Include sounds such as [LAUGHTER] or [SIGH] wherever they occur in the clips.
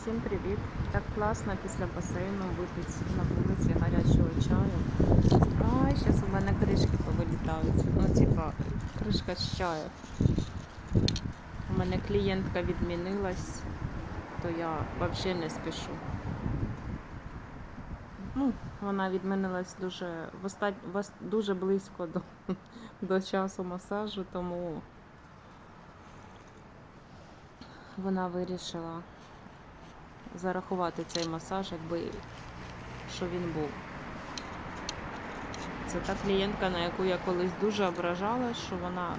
Всім привіт! Так класно після басейну випити на вулиці гарячого чаю. Ай, зараз у мене кришки повилітають. Ну, типа, кришка з чаю. У мене клієнтка відмінилась, то я взагалі не спішу. Ну, вона відмінилась дуже, в оста... в ос- дуже близько до, до часу масажу, тому вона вирішила зарахувати цей масаж, якби що він був. Це та клієнтка, на яку я колись дуже ображала, що вона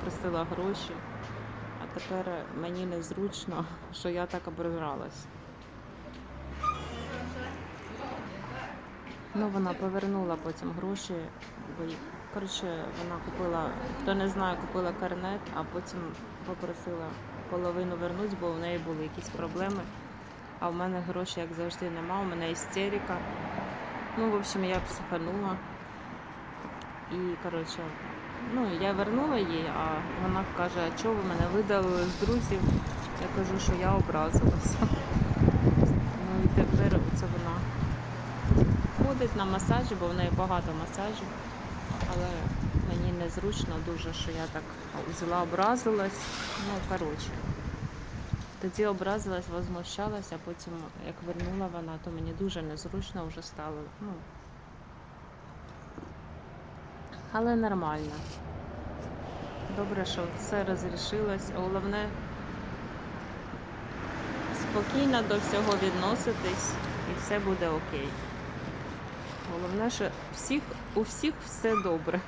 просила гроші, а тепер мені незручно, що я так ображалась. Ну, вона повернула потім гроші, коротше, вона купила, хто не знає, купила карнет, а потім попросила половину вернути, бо в неї були якісь проблеми. А в мене грошей, як завжди, нема, у мене істерика. Ну, в общем, я психанула. І, коротше, ну, я вернула їй, а вона каже, а чого ви мене видали з друзів? Я кажу, що я образилася. Ну і тепер це вона ходить на масажі, бо в неї багато масажів. Але мені незручно дуже, що я так взяла, образилась. Ну, коротше. Тоді образилась, возмущалась, а потім, як вернула вона, то мені дуже незручно вже стало. Ну. Але нормально. Добре, що все розрішилось. Головне спокійно до всього відноситись і все буде окей. Головне, що всіх, у всіх все добре.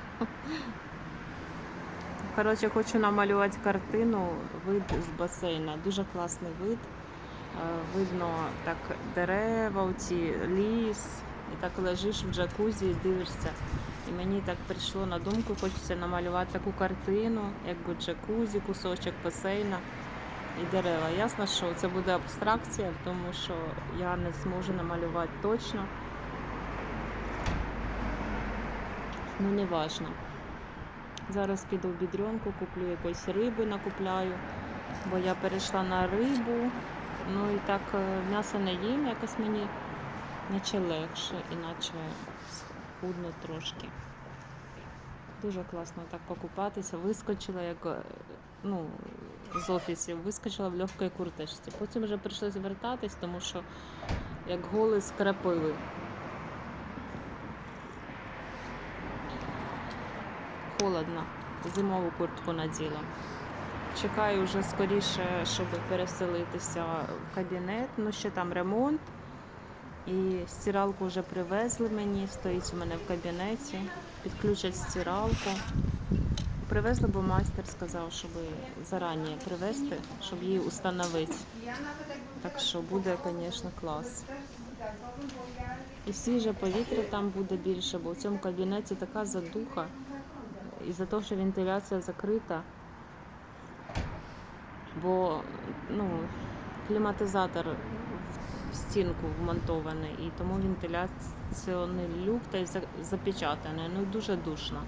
Коротше, хочу намалювати картину, вид з басейна. Дуже класний вид. Е, Видно так дерева, оці ліс, і так лежиш в джакузі і дивишся. І мені так прийшло на думку, хочеться намалювати таку картину, якби джакузі, кусочок басейна і дерева. Ясно, що це буде абстракція, тому що я не зможу намалювати точно. Ну, не важно. Зараз піду в бідрюнку, куплю якоїсь риби, накупляю, бо я перейшла на рибу. Ну і так е, м'ясо не їм, якось мені наче легше, іначе схудно трошки. Дуже класно так покупатися. Вискочила як е, ну, з офісів, вискочила в легкій курточці. Потім вже прийшлося звертатись, тому що як голи з Холодно. Зимову куртку наділа. Чекаю вже скоріше, щоб переселитися в кабінет. Ну, ще там ремонт. І стиралку вже привезли мені, стоїть у мене в кабінеті. Підключать стиралку. Привезли, бо майстер сказав, щоб зарані привезти, щоб її установити. Так що буде, звісно, клас. І свіже повітря там буде більше, бо в цьому кабінеті така задуха. І за те, що вентиляція закрита, бо ну, кліматизатор в стінку вмонтований, і тому вентиляційний люк та й за- запечатаний. Ну дуже душно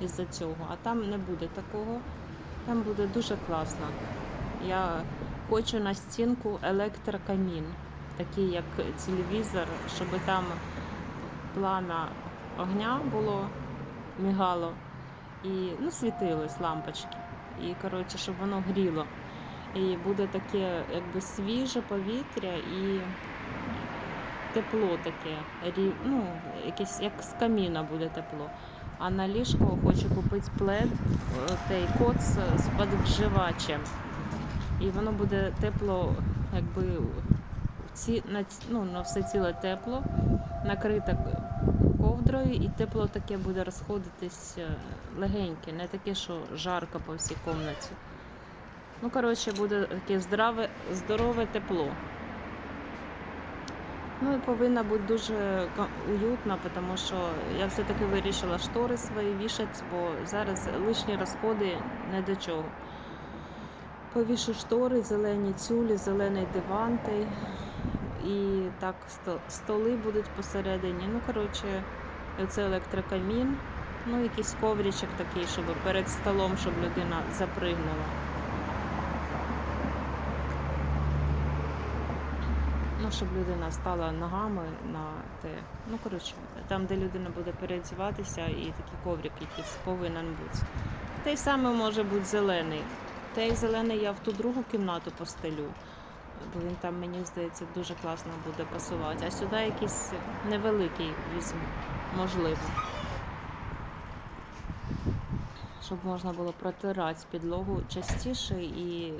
із-за цього. А там не буде такого, там буде дуже класно. Я хочу на стінку електрокамін, такий як телевізор, щоб там пламя огня було, мігало і ну, світились лампочки. І коротше, щоб воно гріло. І буде таке якби свіже повітря і тепло таке. Ну, якесь як з каміна буде тепло. А на ліжко хочу купити плед, е, той коц з підгрівачем. І воно буде тепло, якби ці, на, ну, на все ціле тепло, накрите ковдрою, і тепло таке буде розходитись е, легеньке, не таке, що жарко по всій кімнаті. Ну, коротше, буде таке здраве, здорове тепло. Ну і повинна бути дуже уютно, тому що я все-таки вирішила штори свої вішати, бо зараз лишні розходи не до чого. Повішу штори, зелені тюлі, зелений диван. І так сто- столи будуть посередині. Ну, коротше, це електрокамін. Ну, якийсь ковричок такий, щоб перед столом, щоб людина запригнула. Ну, щоб людина стала ногами на те. Ну, коротше, там, де людина буде переодіватися, і такий коврик якийсь повинен бути. Той саме може бути зелений. Той зелений я в ту другу кімнату постелю, бо він там, мені здається, дуже класно буде пасувати. А сюди якийсь невеликий візьму, можливо. Щоб можна було протирати підлогу частіше і,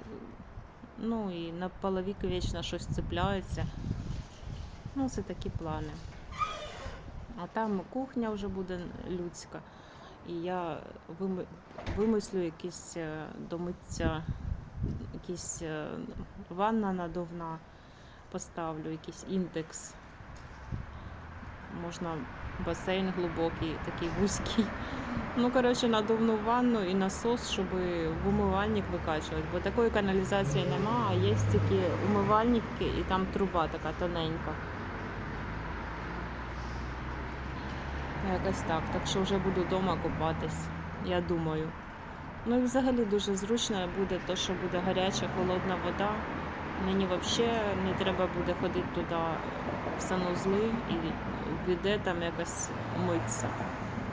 ну, і на половіки вічно щось цепляється. Ну, це такі плани. А там кухня вже буде людська. І я вимислю якісь е, до миття, якісь е, ванна надувна, поставлю, якийсь індекс. Можна басейн глибокий, такий вузький. Ну, коротше, надувну ванну і насос, щоб в умивальник викачувати. Бо такої каналізації нема, а є тільки умивальники і там труба така тоненька. Якось так. Так що вже буду вдома купатись, я думаю. Ну і взагалі дуже зручно буде то, що буде гаряча, холодна вода. Мені взагалі не треба буде ходити туди в санузли і біде там якось митися.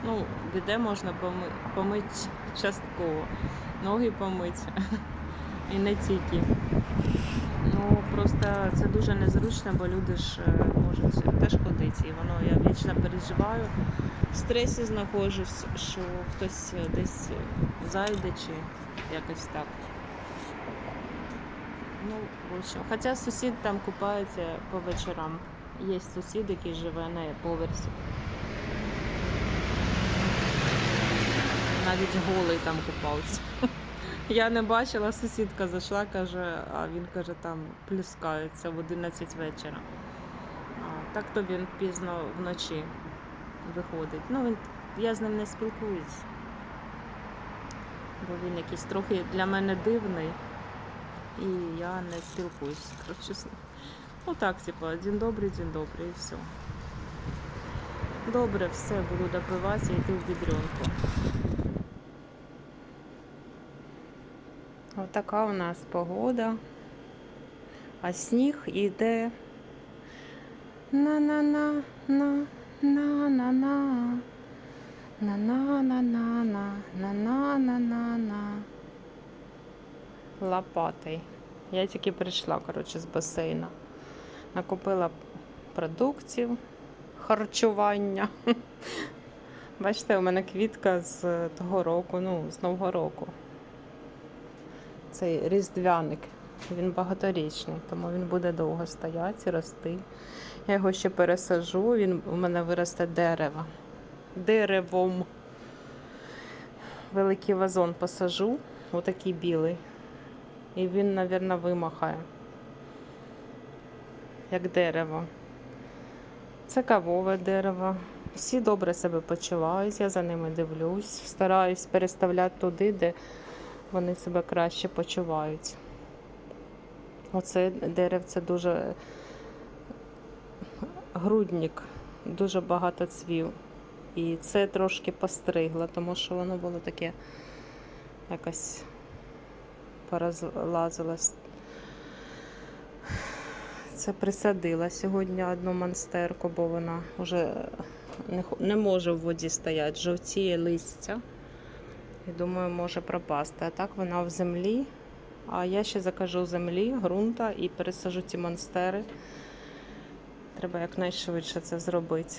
Ну, біде можна помити, помити частково, ноги помити. [LAUGHS] І не тільки. Ну просто це дуже незручно, бо люди ж е, можуть теж ходити. І воно я вічно переживаю. В стресі знаходжусь, що хтось е, десь зайде чи якось так. Ну, в общем, хоча сусід там купається по вечорам. Є сусід, який живе на поверсі. Навіть голий там купався. [LAUGHS] Я не бачила, сусідка зайшла, каже, а він каже, там плюскається в 11 вечора. Так то він пізно вночі виходить. Ну, він, я з ним не спілкуюсь. Бо він якийсь трохи для мене дивний. І я не спілкуюсь, коротше. Ну так, типу, день добрий, день добрий, і все. Добре, все, буду допиватися і йти в відрюнку. Отака у нас погода. А сніг іде. На-на-на, на, на-на-на. На-на-на-на-на, на-на-на-на-на. Лопатой. Я тільки прийшла, коротше, з басейна. Накупила продуктів харчування. [LAUGHS] Бачите, у мене квітка з того року, ну, з Нового року. Цей різдвяник. Він багаторічний, тому він буде довго стояти рости. Я його ще пересажу, він у мене виросте дерево. Деревом. Великий вазон посажу, отакий білий. І він, мабуть, вимахає. Як дерево. Це кавове дерево. Всі добре себе почувають, я за ними дивлюсь. Стараюсь переставляти туди, де вони себе краще почувають. Оце деревце дуже грудник, дуже багато цвів. І це трошки постригло, тому що воно було таке якось порозлазилось. Це присадила сьогодні одну монстерку, бо вона вже не, може в воді стояти, жовтіє листя. І думаю, може пропасти. А так вона в землі. А я ще закажу землі, ґрунта і пересажу ці монстери. Треба якнайшвидше це зробити.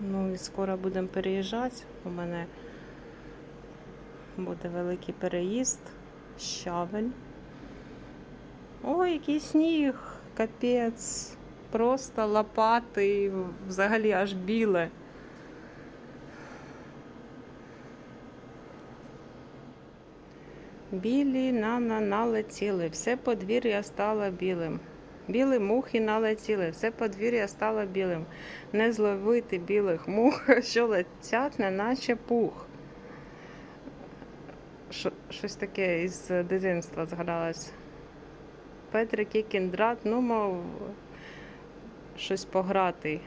Ну і скоро будемо переїжджати. У мене буде великий переїзд, щавель. Ой, який сніг, капець. Просто лопати, взагалі аж біле. Білі на на налетіли, все подвір'я стало білим. Білі мухи налетіли, все подвір'я стало білим. Не зловити білих мух, [LAUGHS] що летять, не наче пух. Що- Щось таке із дитинства згадалось. Петрик і кіндрат, ну, мов щось пограти.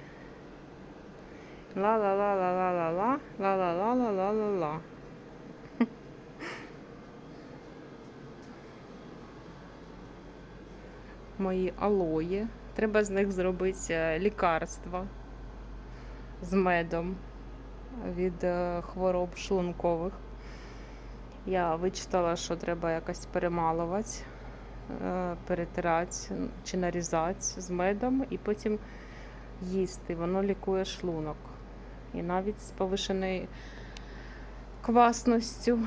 Ла-ла-ла-ла-ла-ла-ла, ла-ла-ла-ла-ла-ла-ла. Мої алої. Треба з них зробити е, лікарство з медом від е, хвороб шлункових. Я вичитала, що треба якось перемалувати, е, перетирати чи нарізати з медом і потім їсти. Воно лікує шлунок. І навіть з повишеною квасністю.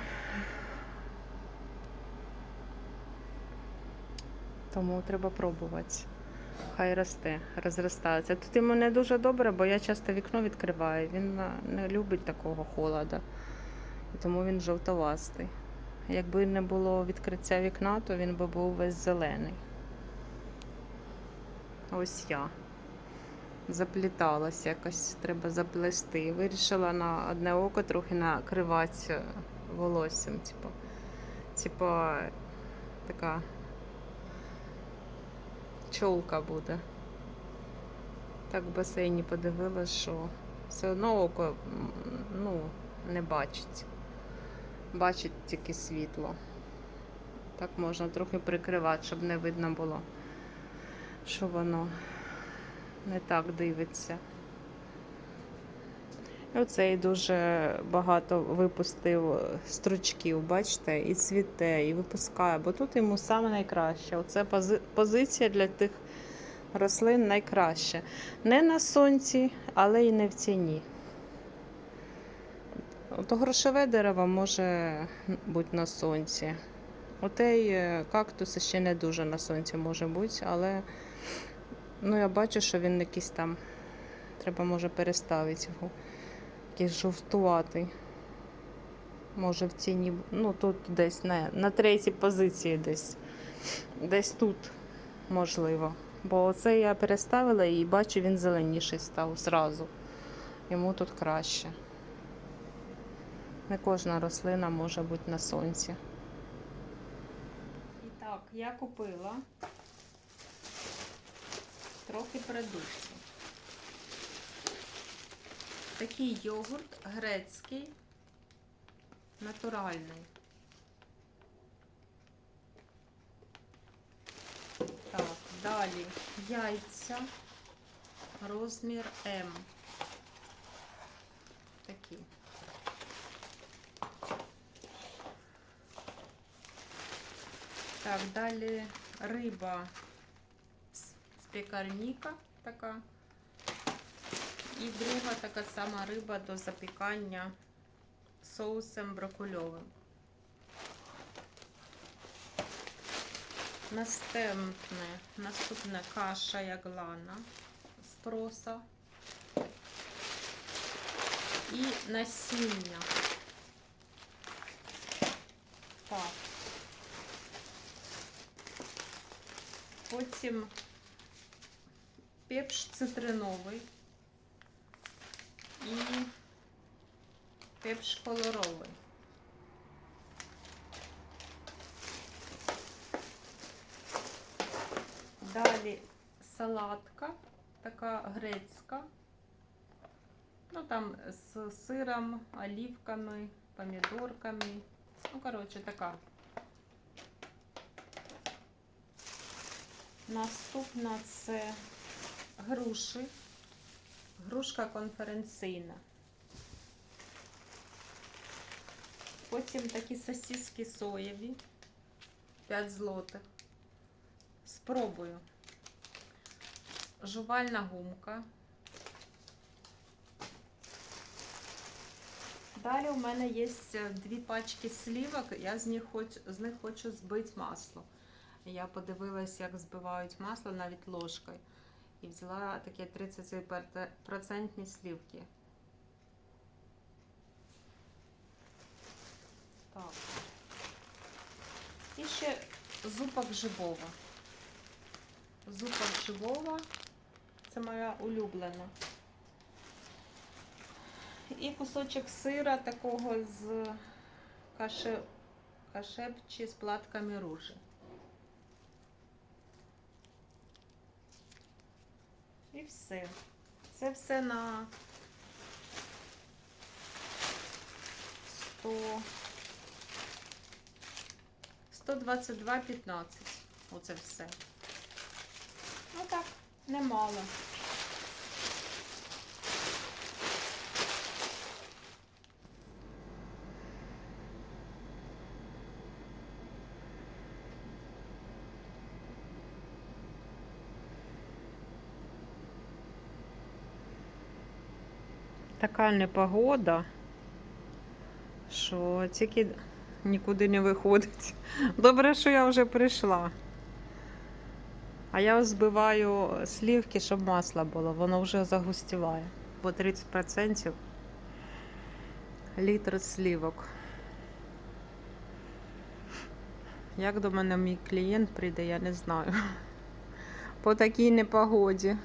Тому треба пробувати. Хай росте, розростається. Тут йому не дуже добре, бо я часто вікно відкриваю. Він не любить такого холоду. І тому він жовтовастий. Якби не було відкриття вікна, то він би був весь зелений. Ось я. Запліталась якось, треба заплести. Вирішила на одне око трохи накривати волоссям. Типу, типу така чолка буде. Так в басейні подивилась, що все одно око ну, не бачить. Бачить тільки світло. Так можна трохи прикривати, щоб не видно було, що воно не так дивиться. І Оцей дуже багато випустив стручків, бачите, і цвіте, і випускає, бо тут йому саме найкраще. Оце пози- позиція для тих рослин найкраща. Не на сонці, але й не в тіні. Ото грошове дерево може бути на сонці. Отей е, кактус ще не дуже на сонці може бути, але ну, я бачу, що він якийсь там. Треба може переставити його. Якийсь жовтуватий. Може в тіні. Ну тут десь на, на третій позиції десь. Десь тут можливо. Бо оце я переставила і бачу, він зеленіший став зразу. Йому тут краще. Не кожна рослина може бути на сонці. І так, я купила трохи продуктів. Такий йогурт грецький, натуральний. Так, далі яйця, розмір М. Такі. Так, далі риба з пекарніка така. І друга така сама риба до запікання соусом броккольовим. Наступне, наступне каша яглана з проса і насіння. Так. Потім пепш цитриновий і пепш кольоровий. Далі салатка, така грецька. Ну там з сиром, олівками, помідорками. Ну, коротше, така. Наступна це груші. Грушка конференційна. Потім такі сосиски соєві. 5 злотих. Спробую. Жувальна гумка. Далі у мене є дві пачки слівок, я з них хочу, з них хочу збити масло. Я подивилась, як збивають масло навіть ложкою. І взяла такі 30% слівки. Так. І ще зупок живого. Зупок живого. Це моя улюблена. І кусочок сира такого з каше... кашепчі з платками ружі. Все. Це все на 100... 122,15. Оце все. Ну так, немало. Така непогода, що тільки нікуди не виходить. Добре, що я вже прийшла. А я збиваю слівки, щоб масло було, воно вже загустіває. Бо 30% літр слівок. Як до мене мій клієнт прийде, я не знаю. По такій непогоді.